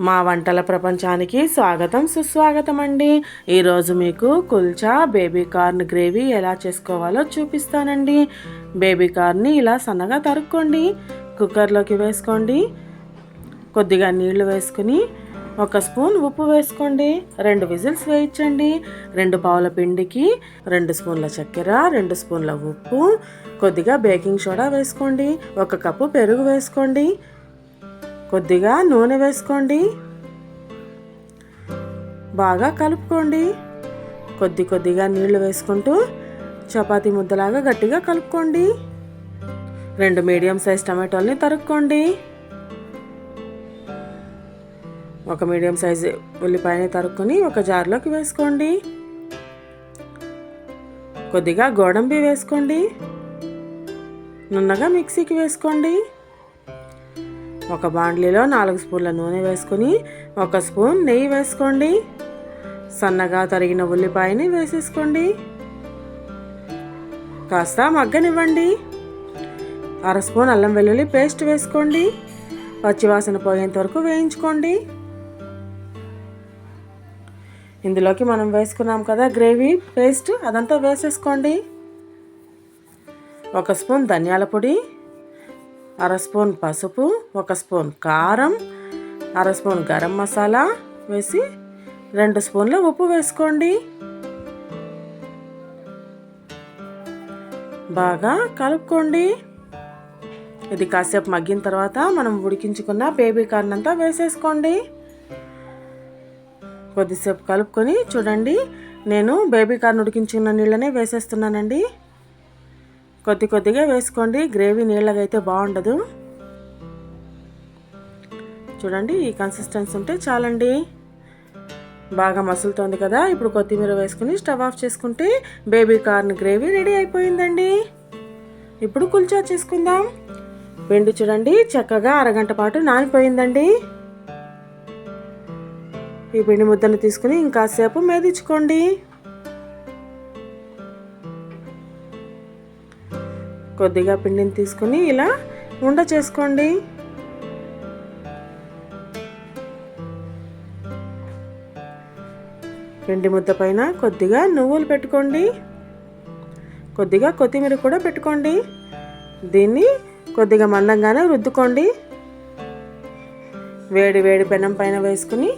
మా వంటల ప్రపంచానికి స్వాగతం సుస్వాగతం అండి ఈరోజు మీకు కుల్చా బేబీ కార్న్ గ్రేవీ ఎలా చేసుకోవాలో చూపిస్తానండి. బేబీ కార్న్ని ఇలా సన్నగా తరుక్కోండి. కుక్కర్లోకి వేసుకోండి. కొద్దిగా నీళ్ళు వేసుకుని ఒక స్పూన్ ఉప్పు వేసుకోండి. రెండు విజిల్స్ వేయించండి. రెండు పావుల పిండికి రెండు స్పూన్ల చక్కెర రెండు స్పూన్ల ఉప్పు కొద్దిగా బేకింగ్ సోడా వేసుకోండి. ఒక కప్పు పెరుగు వేసుకోండి. కొద్దిగా నూనె వేసుకోండి. బాగా కలుపుకోండి. కొద్ది కొద్దిగా నీళ్ళు వేసుకుంటూ చపాతీ ముద్దలాగా గట్టిగా కలుపుకోండి. రెండు మీడియం సైజ్ టమాటోల్ని తరుక్కోండి. ఒక మీడియం సైజ్ ఉల్లిపాయని తరుక్కొని ఒక జార్లోకి వేసుకోండి. కొద్దిగా గోడంబి వేసుకోండి. నున్నగా మిక్సీకి వేసుకోండి. ఒక బాండ్లీలో నాలుగు స్పూన్ల నూనె వేసుకొని ఒక స్పూన్ నెయ్యి వేసుకోండి. సన్నగా తరిగిన ఉల్లిపాయని వేసేసుకోండి. కాస్త మగ్గనివ్వండి. అర స్పూన్ అల్లం వెల్లుల్లి పేస్ట్ వేసుకోండి. పచ్చివాసన పోయేంత వరకు వేయించుకోండి. ఇందులోకి మనం వేసుకున్నాం కదా గ్రేవీ పేస్ట్ అదంతా వేసేసుకోండి. ఒక స్పూన్ ధనియాల పొడి అర స్పూన్ పసుపు ఒక స్పూన్ కారం అర స్పూన్ గరం మసాలా వేసి రెండు స్పూన్ల ఉప్పు వేసుకోండి. బాగా కలుపుకోండి. ఇది కాసేపు మగ్గిన తర్వాత మనం ఉడికించుకున్న బేబీ కార్న్ అంతా వేసేసుకోండి. కొద్దిసేపు కలుపుకొని చూడండి. నేను బేబీ కార్న్ ఉడికించుకున్న నీళ్ళనే వేసేస్తున్నానండి. కొద్ది కొద్దిగా వేసుకోండి. గ్రేవీ నీళ్ళగా అయితే బాగుండదు. చూడండి ఈ కన్సిస్టెన్సీ ఉంటే చాలండి. బాగా మసులుతోంది కదా. ఇప్పుడు కొత్తిమీర వేసుకుని స్టవ్ ఆఫ్ చేసుకుంటే బేబీ కార్న్ గ్రేవీ రెడీ అయిపోయిందండి. ఇప్పుడు కుల్చా చేసుకుందాం. పిండి చూడండి చక్కగా అరగంట పాటు నానిపోయిందండి. ఈ పిండి ముద్దను తీసుకుని ఇంకాసేపు మేదించుకోండి. కొద్దిగా పిండిని తీసుకుని ఇలా ఉండ చేసుకోండి. పిండి ముద్ద పైన కొద్దిగా నువ్వులు పెట్టుకోండి. కొద్దిగా కొత్తిమీర కూడా పెట్టుకోండి. దీన్ని కొద్దిగా మందంగానే రుద్దుకోండి. వేడి వేడి పెనం పైన వేసుకుని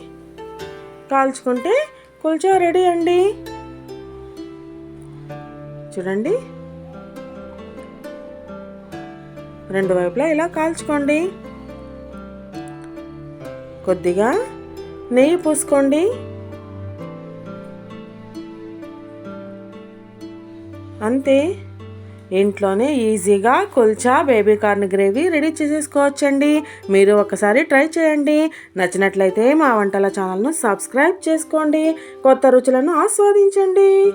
కాల్చుకుంటే కుల్చా రెడీ అండి. చూడండి. రెండు వైపులా ఇలా కాల్చుకోండి. కొద్దిగా నెయ్యి పూసుకోండి. అంతే. ఇంట్లోనే ఈజీగా kulcha baby corn gravy ready చేసేసుకోవచ్చండి. మీరు ఒకసారి ట్రై చేయండి. నచ్చినట్లయితే మా వంటల ఛానల్ను సబ్స్క్రైబ్ చేసుకోండి. కొత్త రుచులను ఆస్వాదించండి.